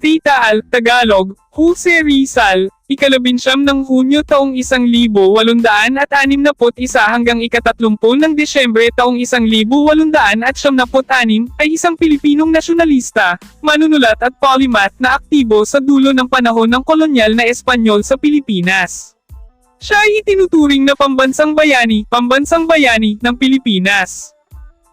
Tita Al, Tagalog, Jose Rizal, ikalabinsyam ng Hunyo taong 1861 hanggang ikatatlumpu ng Desyembre taong 1876 ay isang Pilipinong nasyonalista, manunulat at polymath na aktibo sa dulo ng panahon ng kolonyal na Espanyol sa Pilipinas. Siya ay itinuturing na pambansang bayani, pambansang bayani ng Pilipinas.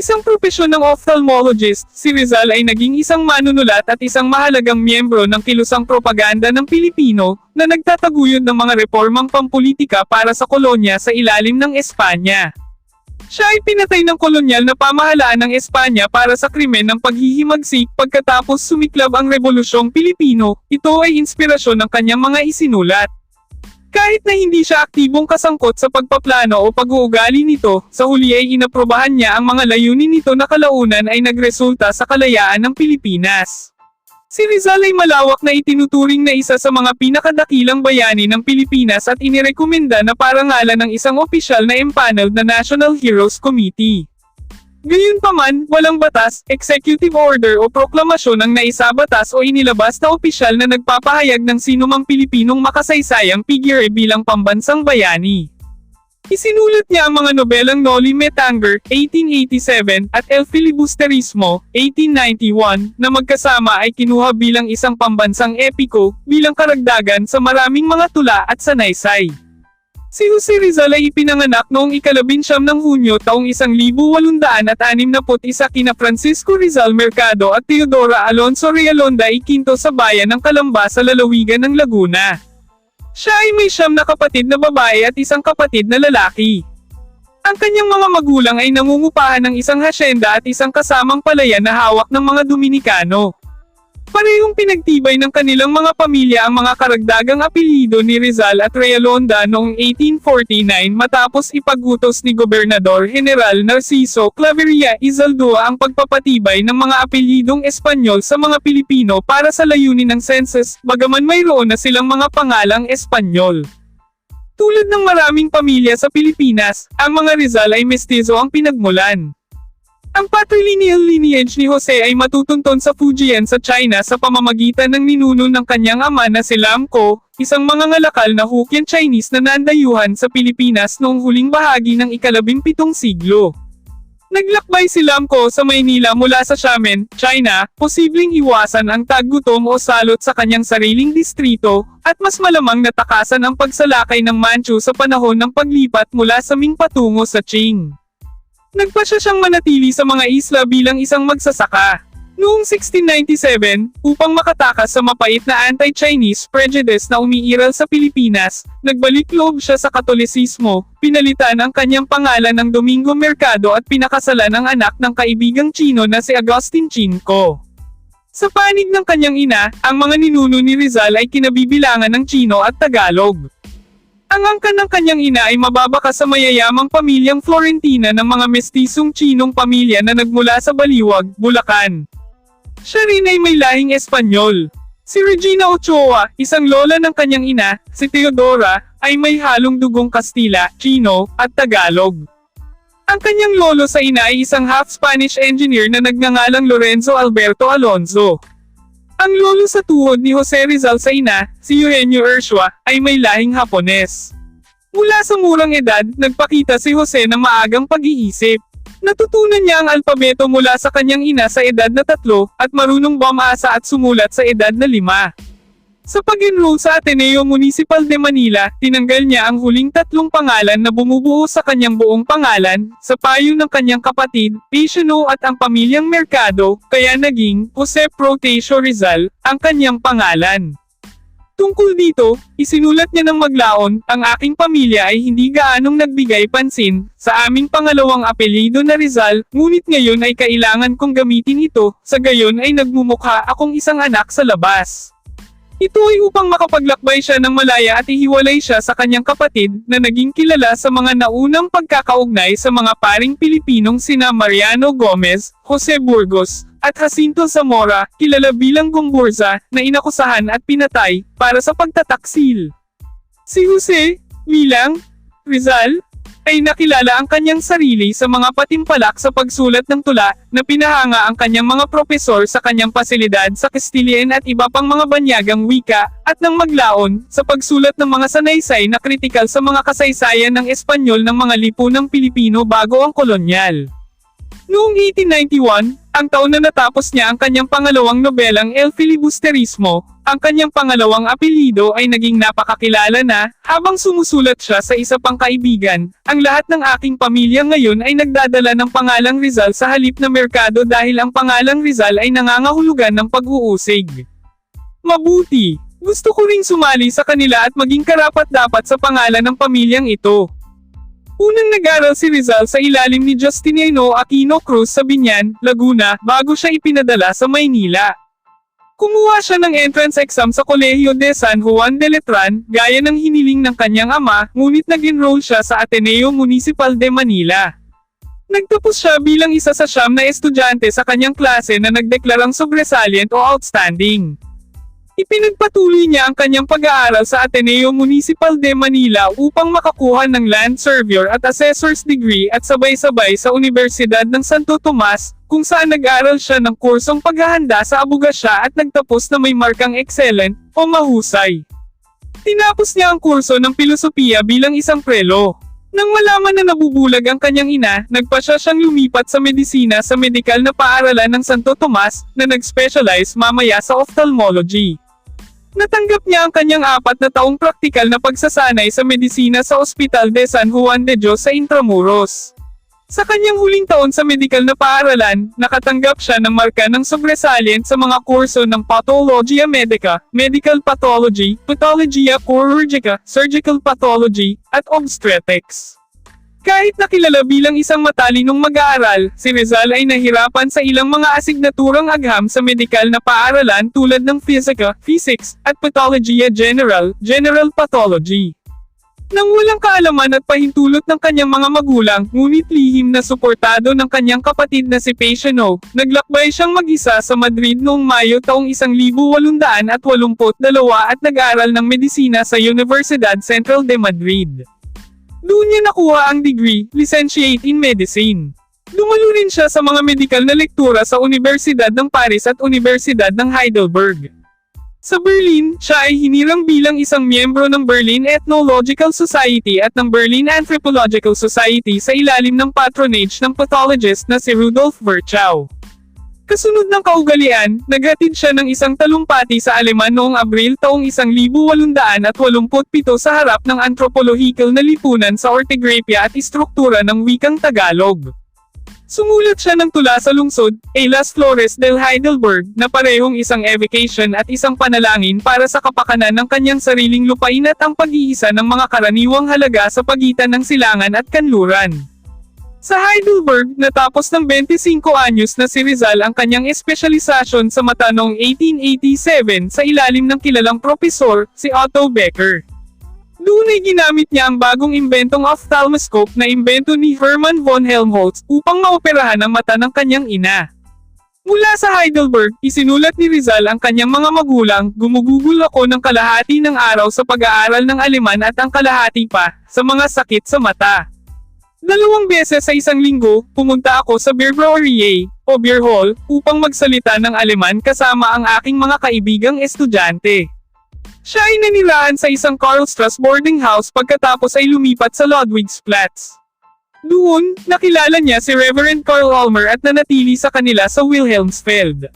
Isang propesyon ng ophthalmologist, si Rizal ay naging isang manunulat at isang mahalagang miyembro ng kilusang propaganda ng Pilipino, na nagtataguyod ng mga reformang pampolitika para sa kolonya sa ilalim ng Espanya. Siya ay pinatay ng kolonyal na pamahalaan ng Espanya para sa krimen ng paghihimagsik pagkatapos sumiklab ang Rebolusyong Pilipino, ito ay inspirasyon ng kanyang mga isinulat. Kahit na hindi siya aktibong kasangkot sa pagpaplano o pag-uugali nito, sa huli ay inaprobahan niya ang mga layunin nito na kalaunan ay nagresulta sa kalayaan ng Pilipinas. Si Rizal ay malawak na itinuturing na isa sa mga pinakadakilang bayani ng Pilipinas at inirekomenda na parangalan ng isang opisyal na empaneled na National Heroes Committee. Gayunpaman, walang batas, executive order o proklamasyon ang naisabatas o inilabas na opisyal na nagpapahayag ng sinumang Pilipinong makasaysayang figure bilang pambansang bayani. Isinulat niya ang mga nobelang Noli Me Tangere, 1887, at El Filibusterismo, 1891, na magkasama ay kinuha bilang isang pambansang epiko, bilang karagdagan sa maraming mga tula at sanaysay. Si Jose Rizal ay ipinanganak noong ikalabinsyam ng Hunyo taong 1861 kina Francisco Rizal Mercado at Teodora Alonso Realonda ikinto sa bayan ng Calamba sa lalawigan ng Laguna. Siya ay may siyam na kapatid na babae at isang kapatid na lalaki. Ang kanyang mga magulang ay nangungupahan ng isang hasyenda at isang kasamang palayan na hawak ng mga Dominikano. Parehong pinagtibay ng kanilang mga pamilya ang mga karagdagang apelyido ni Rizal at Realonda noong 1849 matapos ipagutos ni Gobernador General Narciso Claveria Izaldua ang pagpapatibay ng mga apelyidong Espanyol sa mga Pilipino para sa layunin ng census, bagaman mayroon na silang mga pangalang Espanyol. Tulad ng maraming pamilya sa Pilipinas, ang mga Rizal ay mestizo ang pinagmulan. Ang patrilineal lineage ni Jose ay matutunton sa Fujian sa China sa pamamagitan ng ninuno ng kanyang ama na si Lam Ko, isang mangangalakal na Hokkien Chinese na nandayuhan sa Pilipinas noong huling bahagi ng ikalabimpitong siglo. Naglakbay si Lam Ko sa Maynila mula sa Xiamen, China, posibleng iwasan ang taggutom o salot sa kanyang sariling distrito, at mas malamang natakasan ang pagsalakay ng Manchu sa panahon ng paglipat mula sa Ming patungo sa Qing. Nagpasya siyang manatili sa mga isla bilang isang magsasaka. Noong 1697, upang makatakas sa mapait na anti-Chinese prejudice na umiiral sa Pilipinas, nagbalik loob siya sa Katolisismo, pinalitan ang kanyang pangalan ng Domingo Mercado at pinakasalan ang anak ng kaibigang Chino na si Agustin Chinco. Sa panig ng kanyang ina, ang mga ninuno ni Rizal ay kinabibilangan ng Chino at Tagalog. Ang angkan ng kanyang ina ay mababaka sa mayayamang pamilyang Florentina ng mga mestisong Chinong pamilya na nagmula sa Baliwag, Bulacan. Siya rin ay may lahing Espanyol. Si Regina Ochoa, isang lola ng kanyang ina, si Teodora, ay may halong dugong Kastila, Chino, at Tagalog. Ang kanyang lolo sa ina ay isang half-Spanish engineer na nagngangalang Lorenzo Alberto Alonso. Ang lolo sa tuhod ni Jose Rizal sa ina, si Eugenio Ursua, ay may lahing Hapones. Mula sa murang edad, nagpakita si Jose ng maagang pag-iisip. Natutunan niya ang alpabeto mula sa kanyang ina sa edad na tatlo, at marunong bumasa at sumulat sa edad na lima. Sa pag-enroll sa Ateneo Municipal de Manila, tinanggal niya ang huling tatlong pangalan na bumubuo sa kanyang buong pangalan, sa payo ng kanyang kapatid, Pishano at ang pamilyang Mercado, kaya naging Jose Protasio Rizal, ang kanyang pangalan. Tungkol dito, isinulat niya ng maglaon, ang aking pamilya ay hindi gaanong nagbigay pansin, sa aming pangalawang apelyido na Rizal, ngunit ngayon ay kailangan kong gamitin ito, sa gayon ay nagmumukha akong isang anak sa labas. Ito ay upang makapaglakbay siya ng malaya at ihiwalay siya sa kanyang kapatid na naging kilala sa mga naunang pagkakaugnay sa mga paring Pilipinong sina Mariano Gomez, Jose Burgos, at Jacinto Zamora, kilala bilang Gumburza, na inakusahan at pinatay para sa pagtataksil. Si Jose, bilang Rizal, ay nakilala ang kanyang sarili sa mga patimpalak sa pagsulat ng tula na pinahanga ang kanyang mga propesor sa kanyang pasilidad sa Castilian at iba pang mga banyagang wika at nang maglaon sa pagsulat ng mga sanaysay na kritikal sa mga kasaysayan ng Espanyol ng mga lipunang Pilipino bago ang kolonyal. Noong 1891, ang taon na natapos niya ang kanyang pangalawang nobelang El Filibusterismo, ang kanyang pangalawang apelido ay naging napakakilala na, habang sumusulat siya sa isa pang kaibigan, ang lahat ng aking pamilya ngayon ay nagdadala ng pangalang Rizal sa halip na merkado dahil ang pangalang Rizal ay nangangahulugan ng pag-uusig. Mabuti! Gusto ko ring sumali sa kanila at maging karapat-dapat sa pangalan ng pamilyang ito. Unang nag-aral si Rizal sa ilalim ni Justiniano Aquino Cruz sa Binyan, Laguna, bago siya ipinadala sa Maynila. Kumuha siya ng entrance exam sa Kolehiyo de San Juan de Letran, gaya ng hiniling ng kanyang ama, ngunit nag-enroll siya sa Ateneo Municipal de Manila. Nagtapos siya bilang isa sa siyam na estudyante sa kanyang klase na nagdeklarang sobresalient o outstanding. Ipinagpatuloy niya ang kanyang pag-aaral sa Ateneo Municipal de Manila upang makakuha ng Land Surveyor at Assessor's degree at sabay-sabay sa Universidad ng Santo Tomas, kung saan nag-aral siya ng kursong paghahanda sa abogasya at nagtapos na may markang excellent o mahusay. Tinapos niya ang kurso ng filosofiya bilang isang prelo. Nang malaman na nabubulag ang kanyang ina, nagpa siya siyang lumipat sa medisina sa medikal na paaralan ng Santo Tomas, na nag-specialize mamaya sa ophthalmology. Natanggap niya ang kanyang apat na taong praktikal na pagsasanay sa medisina sa Ospital de San Juan de Dios sa Intramuros. Sa kanyang huling taon sa medikal na paaralan, nakatanggap siya ng marka ng sobresalient sa mga kurso ng Pathologia Medica, Medical Pathology, Pathologia Chirurgica, Surgical Pathology, at Obstetrics. Kahit nakilala bilang isang matalinong mag-aaral, si Rizal ay nahirapan sa ilang mga asignaturang agham sa medikal na paaralan tulad ng Physica, Physics, at Pathologia General, General Pathology. Nang walang kaalaman at pahintulot ng kanyang mga magulang, ngunit lihim na suportado ng kanyang kapatid na si Patiano, naglakbay siyang mag-isa sa Madrid noong Mayo taong 1882 at nag-aral ng medisina sa Universidad Central de Madrid. Doon niya nakuha ang degree, licentiate in medicine. Dumalo rin siya sa mga medikal na lektura sa Universidad ng Paris at Universidad ng Heidelberg. Sa Berlin, siya ay hinirang bilang isang miyembro ng Berlin Ethnological Society at ng Berlin Anthropological Society sa ilalim ng patronage ng pathologist na si Rudolf Virchow. Kasunod ng kaugalian, naghatid siya ng isang talumpati sa Aleman noong Abril taong 1887 sa harap ng anthropological na lipunan sa ortografya at istruktura ng wikang Tagalog. Sumulat siya ng tula sa lungsod, A Las Flores del Heidelberg, na parehong isang evocation at isang panalangin para sa kapakanan ng kanyang sariling lupain at ang pag-iisa ng mga karaniwang halaga sa pagitan ng silangan at kanluran. Sa Heidelberg, natapos ng 25 anyos na si Rizal ang kanyang espesyalisasyon sa mata noong 1887 sa ilalim ng kilalang propesor, si Otto Becker. Doon ay ginamit niya ang bagong imbentong ophthalmoscope na imbento ni Hermann von Helmholtz upang maoperahan ang mata ng kanyang ina. Mula sa Heidelberg, isinulat ni Rizal ang kanyang mga magulang, gumugugol ako ng kalahati ng araw sa pag-aaral ng Aleman at ang kalahati pa, sa mga sakit sa mata. Dalawang beses sa isang linggo, pumunta ako sa Beer Brewery o Beer Hall upang magsalita ng Aleman kasama ang aking mga kaibigang estudyante. Siya ay nanirahan sa isang Karl Strauss boarding house pagkatapos ay lumipat sa Ludwigsplatz. Doon, nakilala niya si Reverend Carl Ulmer at nanatili sa kanila sa Wilhelmsfeld.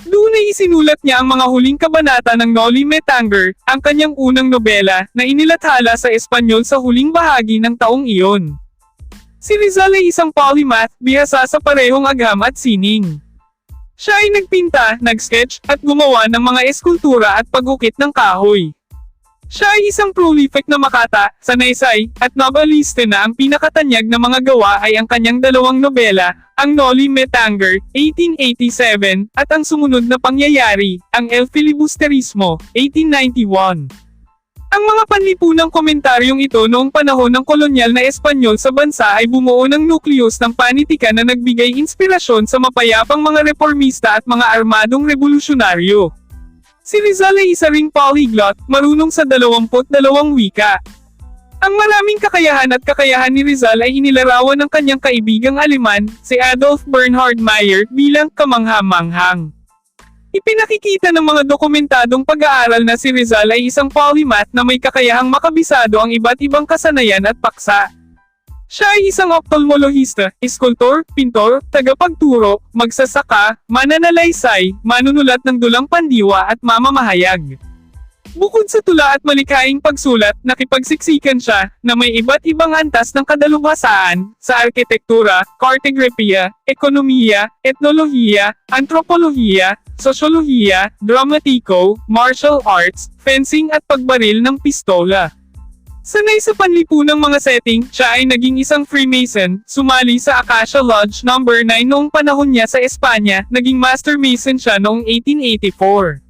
Doon ay isinulat niya ang mga huling kabanata ng Noli Me Tangere, ang kanyang unang nobela, na inilathala sa Espanyol sa huling bahagi ng taong iyon. Si Rizal ay isang polymath, bihasa sa parehong agham at sining. Siya ay nagpinta, nag-sketch, at gumawa ng mga eskultura at pagukit ng kahoy. Siya ay isang prolific na makata, sanaysay, at novelista na ang pinakatanyag na mga gawa ay ang kanyang dalawang nobela, ang Noli Me Tangere, 1887, at ang sumunod na pangyayari, ang El Filibusterismo, 1891. Ang mga panlipunang komentaryong ito noong panahon ng kolonyal na Espanyol sa bansa ay bumuo ng nukleus ng panitikan na nagbigay inspirasyon sa mapayapang mga reformista at mga armadong revolusyonaryo. Si Rizal ay isa ring polyglot, marunong sa 22 wika. Ang maraming kakayahan at kakayahan ni Rizal ay inilarawan ng kanyang kaibigang Aleman, si Adolf Bernhard Meyer, bilang kamangha-manghang. Ipinakikita ng mga dokumentadong pag-aaral na si Rizal ay isang polymath na may kakayahang makabisado ang iba't ibang kasanayan at paksa. Siya ay isang ophthalmologista, iskultor, pintor, tagapagturo, magsasaka, mananalaysay, manunulat ng dulang pandiwa at mamamahayag. Bukod sa tula at malikaing pagsulat, nakipagsiksikan siya na may iba't ibang antas ng kadalubhasaan sa arkitektura, cartographia, ekonomiya, etnolohiya, antropolohiya, sosyolohiya, dramatiko, martial arts, fencing at pagbaril ng pistola. Sanay sa panlipunang mga setting, siya ay naging isang Freemason, sumali sa Acacia Lodge No. 9 noong panahon niya sa Espanya, naging Master Mason siya noong 1884.